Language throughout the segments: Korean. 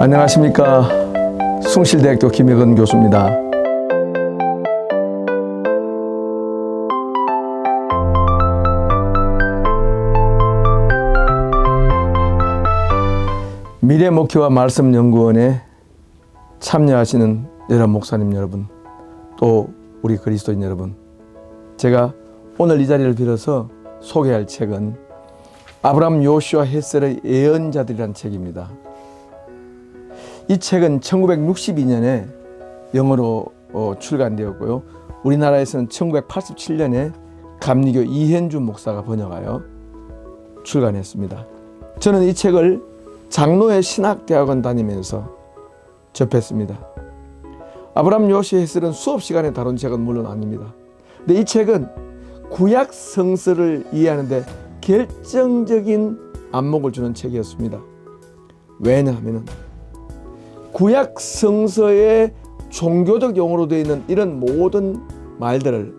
안녕하십니까 숭실대학교 김혁은 교수입니다. 미래 목표와 말씀 연구원에 참여하시는 여러 목사님 여러분, 또 우리 그리스도인 여러분, 제가 오늘 이 자리를 빌어서 소개할 책은 아브람 요슈아 헬셀의 예언자들이란 책입니다. 이 책은 1962년에 영어로 어, 출간되었고요. 우리나라에서는 1987년에 감리교 이현주 목사가 번역하여 출간했습니다. 저는 이 책을 장로의 신학대학원 다니면서 접했습니다. 아브람 요시 헤슬은 수업 시간에 다룬 책은 물론 아닙니다. 근데 이 책은 구약 성서를 이해하는데 결정적인 안목을 주는 책이었습니다. 왜냐하면 구약 성서의 종교적 용어로 되어 있는 이런 모든 말들을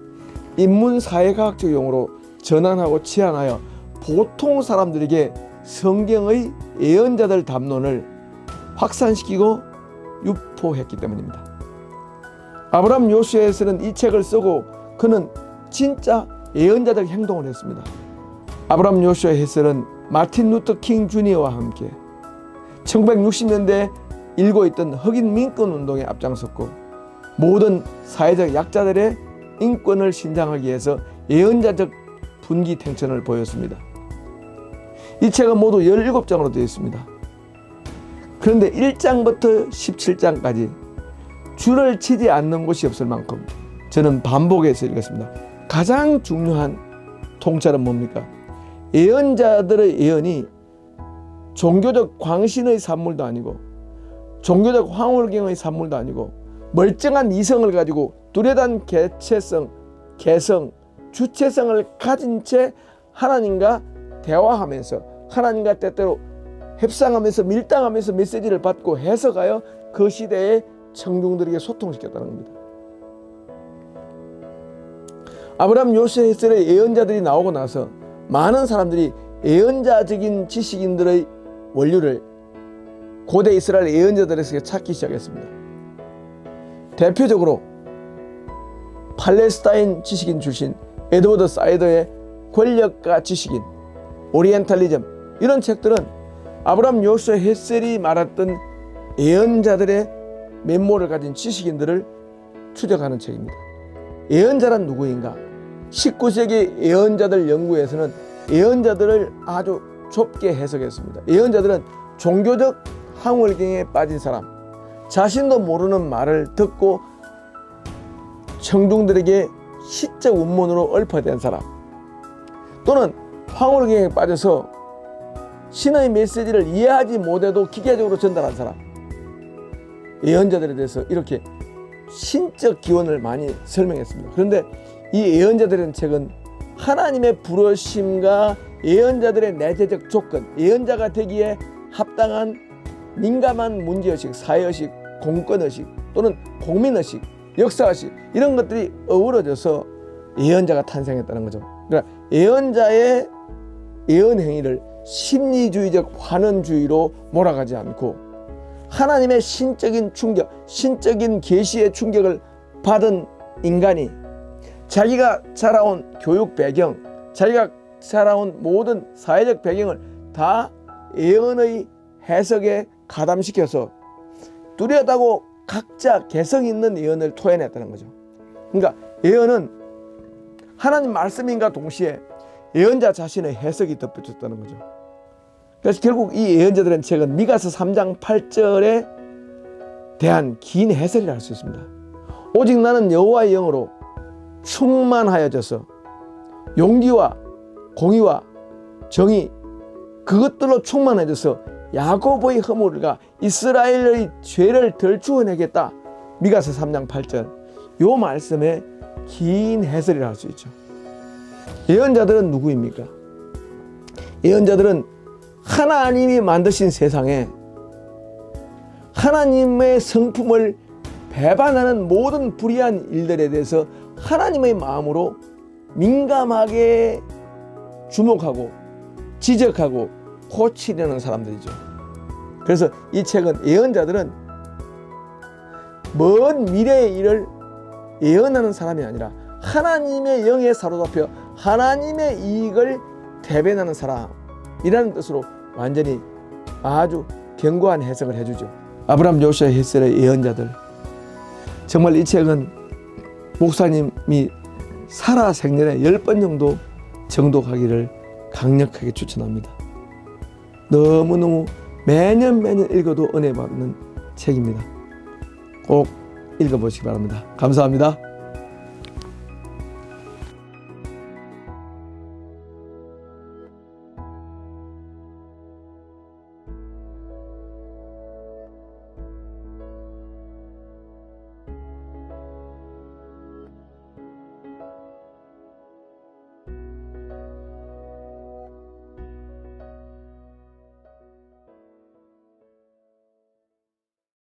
인문 사회과학적 용어로 전환하고 치환하여 보통 사람들에게 성경의 예언자들 담론을 확산시키고 유포했기 때문입니다. 아브람 요시에서는 이 책을 쓰고 그는 진짜 예언자들 행동을 했습니다. 아브람 요시아 헤셀은 마틴 루터 킹 주니어와 함께 1960년대 일고 있던 흑인 민권 운동에 앞장섰고 모든 사회적 약자들의 인권을 신장하기 위해서 예언자적 분기 탱천을 보였습니다. 이 책은 모두 17장으로 되어 있습니다. 그런데 1장부터 17장까지 줄을 치지 않는 곳이 없을 만큼 저는 반복해서 읽었습니다. 가장 중요한 통찰은 뭡니까? 예언자들의 예언이 종교적 광신의 산물도 아니고 종교적 황홀경의 산물도 아니고 멀쩡한 이성을 가지고 뚜렷한 개체성, 개성, 주체성을 가진 채 하나님과 대화하면서 하나님과 때때로 협상하면서 밀당하면서 메시지를 받고 해석하여 그 시대의 청중들에게 소통시켰다는 겁니다. 아브람 요세헬의 예언자들이 나오고 나서 많은 사람들이 예언자적인 지식인들의 원류를 고대 이스라엘 예언자들에서 찾기 시작했습니다. 대표적으로 팔레스타인 지식인 출신 에드워드 사이더의 권력과 지식인, 오리엔탈리즘 이런 책들은 아브람 요슈아 헤셀이 말했던 예언자들의 면모를 가진 지식인들을 추적하는 책입니다. 예언자란 누구인가? 19세기 예언자들 연구에서는 예언자들을 아주 좁게 해석했습니다. 예언자들은 종교적 항월경에 빠진 사람, 자신도 모르는 말을 듣고 청중들에게 시적 운문으로 얽혀댄 사람, 또는 황홀경에 빠져서 신의 메시지를 이해하지 못해도 기계적으로 전달한 사람, 예언자들에 대해서 이렇게 신적 기원을 많이 설명했습니다. 그런데 이 예언자들의 책은 하나님의 부르심과 예언자들의 내재적 조건, 예언자가 되기에 합당한 민감한 문제의식, 사회의식, 공권의식 또는 국민의식, 역사의식 이런 것들이 어우러져서 예언자가 탄생했다는 거죠. 그러니까 예언자의 예언 행위를 심리주의적 환원주의로 몰아가지 않고 하나님의 신적인 충격, 신적인 계시의 충격을 받은 인간이 자기가 자라온 교육 배경, 자기가 자라온 모든 사회적 배경을 다 예언의 해석에 가담시켜서 뚜렷하고 각자 개성 있는 예언을 토해냈다는 거죠. 그러니까 예언은 하나님 말씀인가 동시에 예언자 자신의 해석이 덧붙였다는 거죠. 그래서 결국 이 예언자들의 책은 미가서 3장 8절에 대한 긴 해설이라 할 수 있습니다. 오직 나는 여호와의 영으로 충만하여져서 용기와 공의와 정의 그것들로 충만해져서 야고보의 허물과 이스라엘의 죄를 덜추어내겠다. 미가서 3장 8절. 요 말씀에 긴 해설이라 할 수 있죠. 예언자들은 누구입니까? 예언자들은 하나님이 만드신 세상에 하나님의 성품을 배반하는 모든 불의한 일들에 대해서 하나님의 마음으로 민감하게 주목하고 지적하고 고치려는 사람들이죠. 그래서 이 책은 예언자들은 먼 미래의 일을 예언하는 사람이 아니라 하나님의 영에 사로잡혀 하나님의 이익을 대변하는 사람이라는 뜻으로 완전히 아주 견고한 해석을 해주죠. 아브람 요시아 헤셀의 예언자들 정말 이 책은 목사님이 살아 생전에 열번 정도 정독하기를 강력하게 추천합니다. 너무너무 매년 매년 읽어도 은혜 받는 책입니다. 꼭 읽어보시기 바랍니다. 감사합니다.